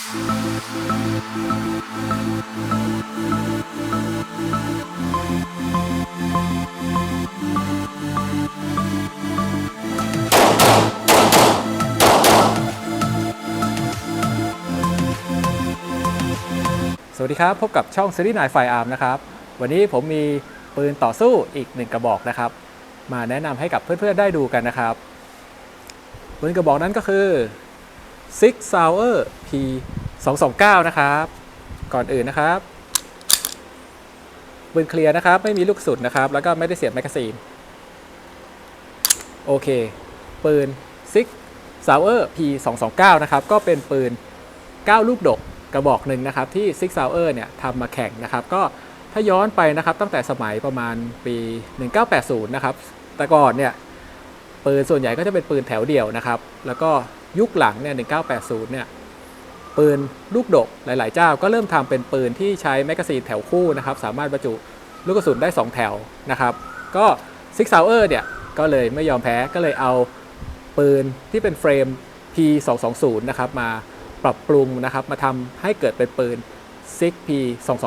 สวัสดีครับ พบกับช่องซีรีส์นายไฟอาร์มนะครับ วันนี้ผมมีปืนต่อสู้อีกหนึ่งกระบอกนะครับ มาแนะนำให้กับเพื่อนๆได้ดูกันนะครับ ปืนกระบอกนั้นก็คือ Six Sauer P 2 2 9นะครับ ก่อนอื่นนะครับปืนเคลียร์นะครับ ไม่มีลูกสุนนะครับ แล้วก็ไม่ได้เสียบแมกกาซีน โอเค ปืน Six Sauer P 2 2 9นะครับ ก็เป็นปืน 9 ลูกดกกระบอกหนึ่งนะครับ ที่ Six Sauer เนี่ยทำมาแข่งนะครับ ก็ถ้าย้อนไปนะครับ ตั้งแต่สมัยประมาณปี 1980 นะครับ แต่ก่อนเนี่ยปืนส่วนใหญ่ก็จะเป็นปืนแถวเดี่ยวนะครับ แล้วก็ ยุคหลังเนี่ย1980เนี่ยปืนลูกดกหลาย ๆ เจ้าก็เริ่มทำเป็นปืนที่ใช้แมกกาซีนแถวคู่นะครับสามารถบรรจุลูกกระสุนได้ 2 แถวนะครับ ก็ Six Sauer เนี่ยก็เลยไม่ยอมแพ้ก็เลยเอาปืนที่เป็นเฟรม P 2 2 0 นะครับมาปรับปรุงนะครับมาทำให้เกิดเป็นปืน Six P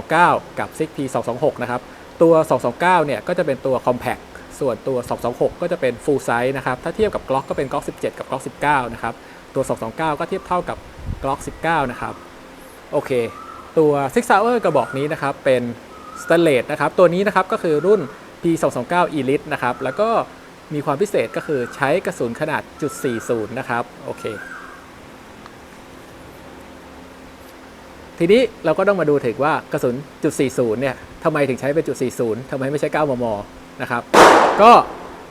229 กับ Six P 226 นะครับตัว 229 เนี่ยก็จะเป็นตัว Compact ส่วนตัว 226 ก็จะเป็น Full Size นะครับ ถ้าเทียบกับ Glock ก็เป็น Glock 17 กับ Glock 19 นะครับ ตัว 229 ก็เทียบเท่ากับ Glock 19 นะครับ โอเค ตัว Six Hour กระบอกนี้นะครับ เป็น Stainless นะครับ ตัวนี้นะครับก็คือรุ่น P 229 Elite นะครับ แล้วก็มีความพิเศษก็คือใช้กระสุนขนาดจุด40 นะครับ โอเค ทีนี้เราก็ต้องมาดูถึงว่ากระสุนจุด40 เนี่ยทำไมถึงใช้เป็นจุด40ทำไมไม่ใช่9มม นะครับ ก็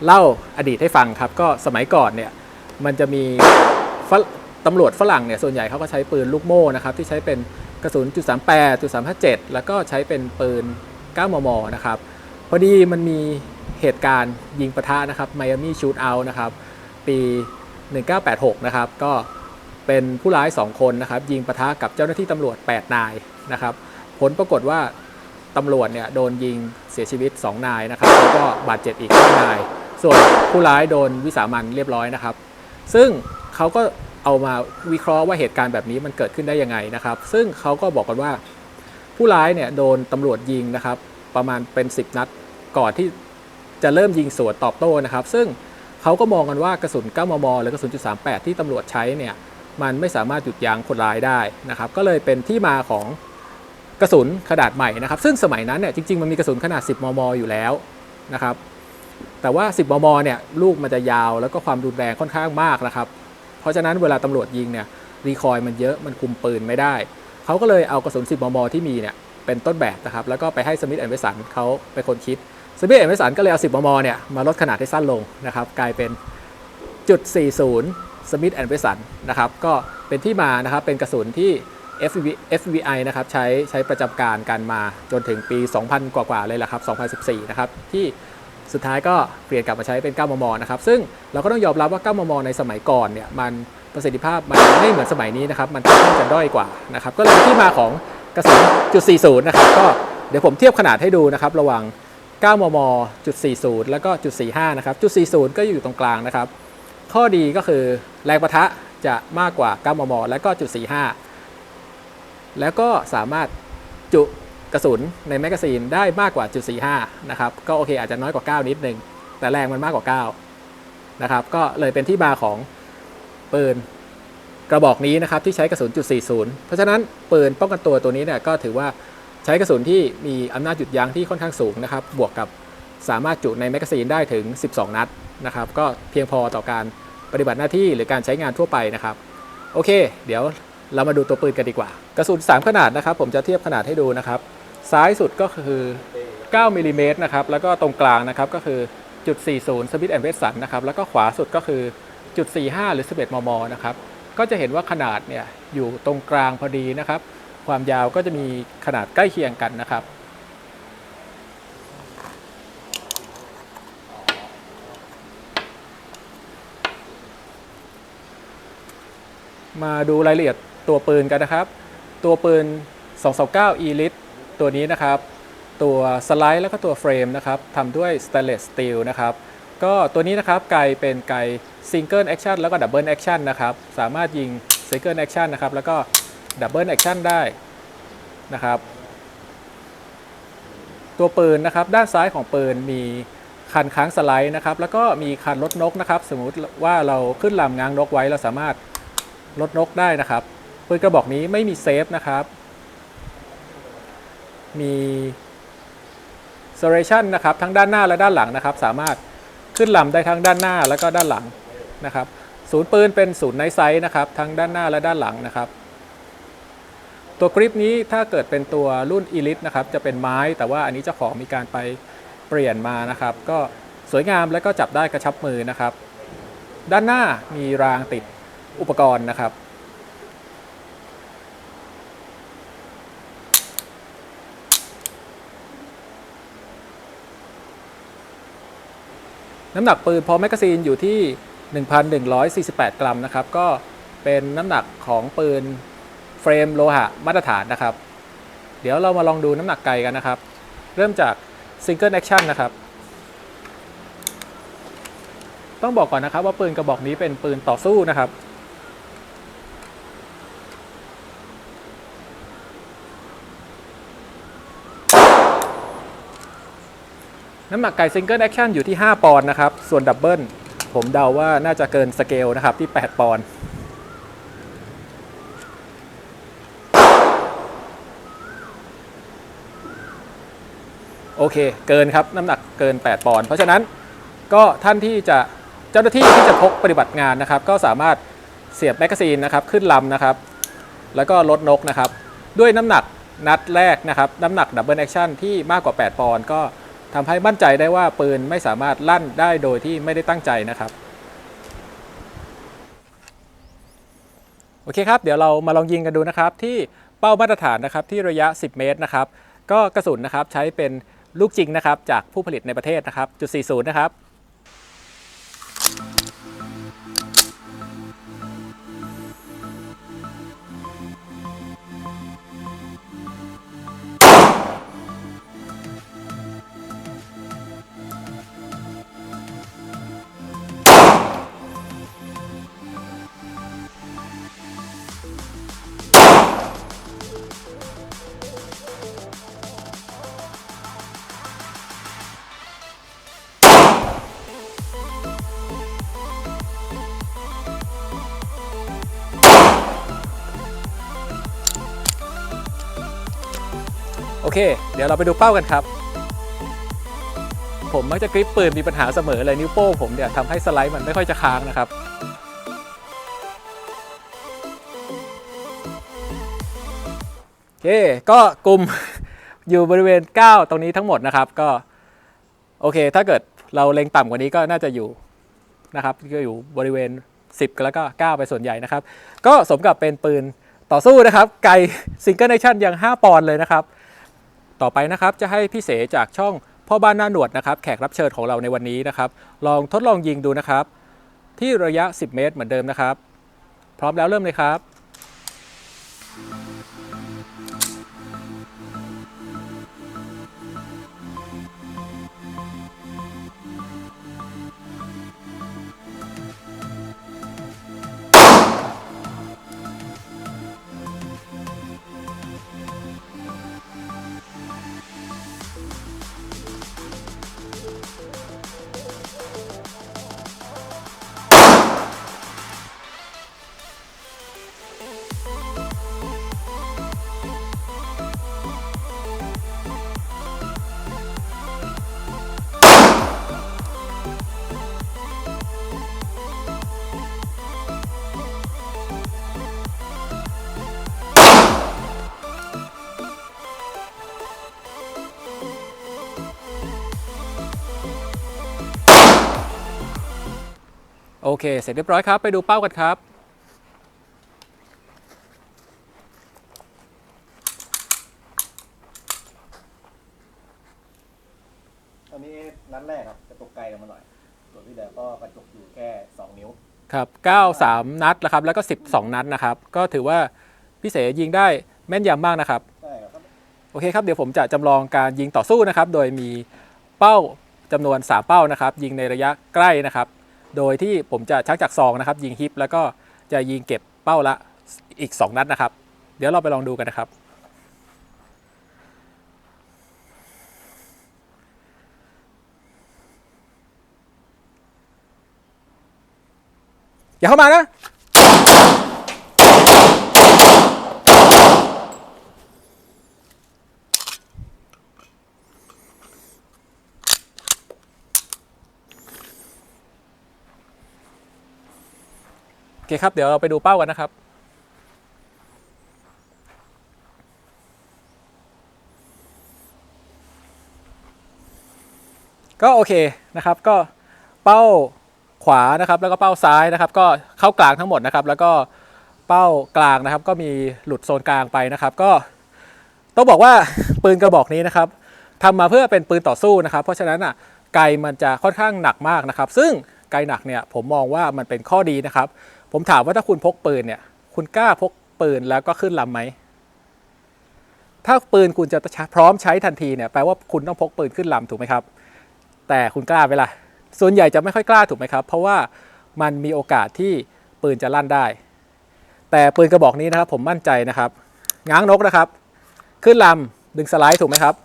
เล่าอดีตให้ฟังครับ ก็สมัยก่อนเนี่ย มันจะมี ตำรวจฝรั่งเนี่ยส่วนใหญ่เขาก็ใช้ปืนลูกโม่นะครับที่ใช้เป็นกระสุนจุด38จุด357แล้วก็ใช้เป็นปืน 9 มม นะครับ พอดีมันมีเหตุการณ์ยิงปะทะนะครับไมอามี่ชูตเอาท์นะครับปี 1986 นะครับ ก็เป็นผู้ร้าย 2 คนนะครับ ยิงปะทะกับเจ้าหน้าที่ตำรวจ 8 นายนะครับ ผลปรากฏว่าตำรวจเนี่ยโดนยิงเสียชีวิต 2 นายนะครับแล้วก็บาดเจ็บอีก5นาย ส่วนผู้ร้ายโดนวิสามันเรียบร้อยนะครับ ซึ่ง เขาก็เอามาวิเคราะห์ว่าเหตุการณ์แบบนี้มันเกิดขึ้นได้ยังไงนะครับ ซึ่งเขาก็บอกกันว่า ผู้ร้ายเนี่ยโดนตำรวจยิงนะครับ ประมาณเป็น 10 นัดก่อนที่จะเริ่มยิงสวนตอบโต้นะครับ ซึ่งเขาก็มองกันว่ากระสุน 9 มม หรือกระสุนจุด38 ที่ตำรวจใช้เนี่ยมันไม่สามารถหยุดยั้งคนร้ายได้นะครับ ก็เลยเป็นที่มาของกระสุนขนาดใหม่นะครับ ซึ่งสมัยนั้นเนี่ยจริงๆมันมีกระสุนขนาด 10 มม อยู่แล้วนะครับ แต่ว่า 10 มม เนี่ยลูกมันจะยาวแล้วก็ความรุนแรงค่อนข้างมากนะครับ ราะฉะนั้นเวลาตำรวจยิงเนี่ยรีคอยมันเยอะมันคุมปืนไม่ได้ เขาก็เลยเอากระสุน 10 มม ที่มีเนี่ยเป็นต้นแบบนะครับ แล้วก็ไปให้สมิธแอนด์เวสันเขาเป็นคนคิด สมิธแอนด์เวสันก็เลยเอา 10 มม เนี่ยมาลดขนาดให้สั้นลงนะครับ กลายเป็นจุด40สมิธแอนด์เวสันนะครับ ก็เป็นที่มานะครับ เป็นกระสุนที่ FV FBI นะครับใช้ใช้ประจำการกันมาจนถึงปี 2000 กว่าๆเลยละครับ 2014 นะครับที่ สุดท้ายก็เปลี่ยนกลับมาใช้เป็น 9 มม นะครับ ซึ่งเราก็ต้องยอมรับว่า 9 มม ในสมัยก่อนเนี่ยมันประสิทธิภาพมันไม่เหมือนสมัยนี้นะครับ มันค่อนข้างจะด้อยกว่านะครับ ก็เลยที่มาของกระสุนจุด40 นะครับ ก็เดี๋ยวผมเทียบขนาดให้ดูนะครับ ระหว่าง 9 มม จุด40 แล้วก็จุด45 นะครับ จุด40 ก็อยู่ตรงกลางนะครับ ข้อดีก็คือแรงประทะจะมากกว่า 9 มม และก็จุด45 แล้วก็สามารถจุ กระสุนในแมกกาซีนได้มากกว่าจุด45นะครับก็โอเคอาจจะน้อยกว่า 9 นิดนึง แต่แรงมันมากกว่า 9 นะครับ ก็เลยเป็นที่มาของปืนกระบอกนี้นะครับที่ใช้กระสุนจุด40 เพราะฉะนั้นปืนป้องกันตัวตัวนี้เนี่ยก็ถือว่าใช้กระสุนที่มีอำนาจหยุดยั้งที่ค่อนข้างสูงนะครับ บวกกับสามารถจุในแมกกาซีนได้ถึง 12 นัดนะครับ ก็เพียงพอต่อการปฏิบัติหน้าที่หรือการใช้งานทั่วไปนะครับ โอเค เดี๋ยวเรามาดูตัวปืนกันดีกว่า กระสุน3 ขนาดนะครับ ผมจะเทียบขนาดให้ดูนะครับ ซ้ายสุดก็คือ 9มิลลิเมตรนะครับ แล้วก็ตรงกลางนะครับก็คือจุด40สมิธแอนด์เวสันนะครับ แล้วก็ขวาสุดก็คือจุด45 หรือ 11 มม นะครับ ก็จะเห็นว่าขนาดเนี่ยอยู่ตรงกลางพอดีนะครับ ความยาวก็จะมีขนาดใกล้เคียงกันนะครับมาดูรายละเอียดตัวปืนกันนะครับ ตัวปืน 229 Elite ตัวนี้นะครับ ตัวสไลด์แล้วก็ตัวเฟรมนะครับทำด้วย stainless steel นะครับก็ตัวนี้นะครับไกเป็นไกล single action แล้วก็ double action นนะครับ สามารถยิง single action นะครับ แล้วก็ดับเบิลแอคชั่นได้นะครับ ตัวปืนนะครับ ด้านซ้ายของปืนมีคันค้างสไลด์นะครับ แล้วก็มีคันลดนกนะครับ สมมุติว่าเราขึ้นลำง้างนกไว้เราสามารถลดนกได้นะครับปืนกระบอกนี้ไม่มีเซฟนะครับ มี s e r a t i o n นะครับทั้งด้านหน้าและด้านหลังนะครับ สามารถขึ้นลำได้ทั้งด้านหน้าและก็ด้านหลังนะครับศูนย์ปืนเป็นศูนย์ไนท์ไซส์นะครับทั้งด้านหน้าและด้านหลังนะครับ ตัวกริปนี้ถ้าเกิดเป็นตัวรุ่น Elite นะครับจะเป็นไม้แต่ว่าอันนี้เจ้าของมีการไปเปลี่ยนมานะครับ ก็สวยงามและก็จับได้กระชับมือนะครับ ด้านหน้ามีรางติดอุปกรณ์นะครับ น้ำหนักปืนพอแมกกาซีนอยู่ที่ 1,148 กรัมนะครับ ก็เป็นน้ำหนักของปืนเฟรมโลหะมาตรฐานนะครับ เดี๋ยวเรามาลองดูน้ำหนักไกลกันนะครับ เริ่มจากซิงเกิลแอคชั่นนะครับ ต้องบอกก่อนนะครับว่าปืนกระบอกนี้เป็นปืนต่อสู้นะครับ น้ำหนักไก่ซิงเกิลแอคชั่นอยู่ที่ 5 ปอนด์นะครับ ส่วนดับเบิลผมเดาว่าน่าจะเกินสเกลนะครับที่ 8 ปอนด์โอเค เกินครับ น้ำหนักเกิน 8 ปอนด์เพราะฉะนั้นก็ท่านที่จะเจ้าหน้าที่ที่จะพกปฏิบัติงานนะครับ ก็สามารถเสียบแมกกาซีนนะครับขึ้นลำนะครับ แล้วก็ลดนกนะครับ ด้วยน้ำหนักนัดแรกนะครับ น้ำหนักดับเบิลแอคชั่นที่มากกว่า 8 ปอนด์ก็ ทำให้มั่นใจได้ว่าปืนไม่สามารถลั่นได้โดยที่ไม่ได้ตั้งใจนะครับโอเคครับ เดี๋ยวเรามาลองยิงกันดูนะครับที่เป้ามาตรฐานนะครับที่ระยะ 10 เมตรนะครับก็กระสุนนะครับใช้เป็นลูกจริงนะครับจากผู้ผลิตในประเทศนะครับจุด40นะครับ เค เดี๋ยวเราไปดูเป้ากันครับ ผมมักจะกริปปืนมีปัญหาเสมอเลยนิ้วโป้งผมเนี่ยทำให้สไลด์มันไม่ค่อยจะค้างนะครับโอเคก็กลุ่มอยู่บริเวณ 9 ตรงนี้ทั้งหมดนะครับก็โอเค ถ้าเกิดเราเล็งต่ำกว่านี้ก็น่าจะอยู่นะครับก็อยู่บริเวณ 10 แล้วก็ 9 ไปส่วนใหญ่นะครับ ก็สมกับเป็นปืนต่อสู้นะครับ ไกลซิงเกิลเนชั่นยัง 5 ปอนด์เลยนะครับ ต่อไปนะครับจะให้พี่เสจากช่องพ่อบ้านหน้าหนวดนะครับแขกรับเชิญของเราในวันนี้นะครับ ลองทดลองยิงดูนะครับ ที่ระยะ 10 เมตรเหมือนเดิมนะครับ พร้อมแล้วเริ่มเลยครับ อเค เสร็จเรียบร้อยครับ ไปดูเป้ากันครับ ตอนนี้นัดแรกครับกระตุกไกลกันมาหน่อย ส่วนที่เหลือก็กระจุกอยู่แค่ 2 นิ้ว ครับ 93 นัดแล้วครับ แล้วก็ 12 นัดนะครับ ก็ถือว่าพี่เสยิงได้แม่นยำมากนะครับ ใช่ครับ โอเคครับ เดี๋ยวผมจะจำลองการยิงต่อสู้นะครับ โดยมีเป้าจำนวน 3 เป้านะครับ ยิงในระยะใกล้นะครับ โดยที่ผมจะชักจากซองนะครับ ยิงฮิปแล้วก็จะยิงเก็บเป้าละอีก 2 นัดนะครับ เดี๋ยวเราไปลองดูกันนะครับ อย่าเข้ามานะ เคครับ เดี๋ยวเราไปดูเป้ากันนะครับ ก็โอเคนะครับ ก็เป้าขวานะครับแล้วก็เป้าซ้ายนะครับ ก็เข้ากลางทั้งหมดนะครับ แล้วก็เป้ากลางนะครับ ก็มีหลุดโซนกลางไปนะครับ ก็ต้องบอกว่าปืนกระบอกนี้นะครับทำมาเพื่อเป็นปืนต่อสู้นะครับ เพราะฉะนั้นอะไกมันจะค่อนข้างหนักมากนะครับ ซึ่งไกหนักเนี่ยผมมองว่ามันเป็นข้อดีนะครับ ผมถามว่าถ้าคุณพกปืนเนี่ย คุณกล้าพกปืนแล้วก็ขึ้นลำไหม ถ้าปืนคุณจะพร้อมใช้ทันทีเนี่ยแปลว่าคุณต้องพกปืนขึ้นลำถูกไหมครับ แต่คุณกล้าไหมล่ะ ส่วนใหญ่จะไม่ค่อยกล้าถูกไหมครับ เพราะว่ามันมีโอกาสที่ปืนจะลั่นได้ แต่ปืนกระบอกนี้นะครับ ผมมั่นใจนะครับง้างนกนะครับ ขึ้นลำดึงสไลด์ถูกไหมครับ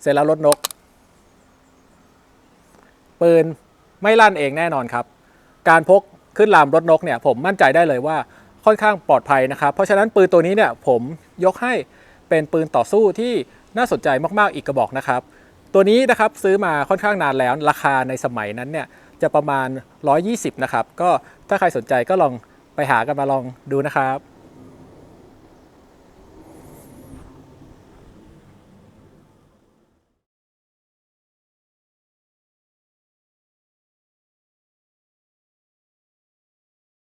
เสร็จแล้วลดนก ปืนไม่ลั่นเองแน่นอนครับ การพก ขึ้นลามรถนกเนี่ยผมมั่นใจได้เลยว่าค่อนข้างปลอดภัยนะครับ เพราะฉะนั้นปืนตัวนี้เนี่ยผมยกให้เป็นปืนต่อสู้ที่น่าสนใจมากๆอีกกระบอกนะครับ ตัวนี้นะครับซื้อมาค่อนข้างนานแล้วราคาในสมัยนั้นเนี่ยจะประมาณ 120 นะครับ ก็ถ้าใครสนใจก็ลองไปหากันมาลองดูนะครับ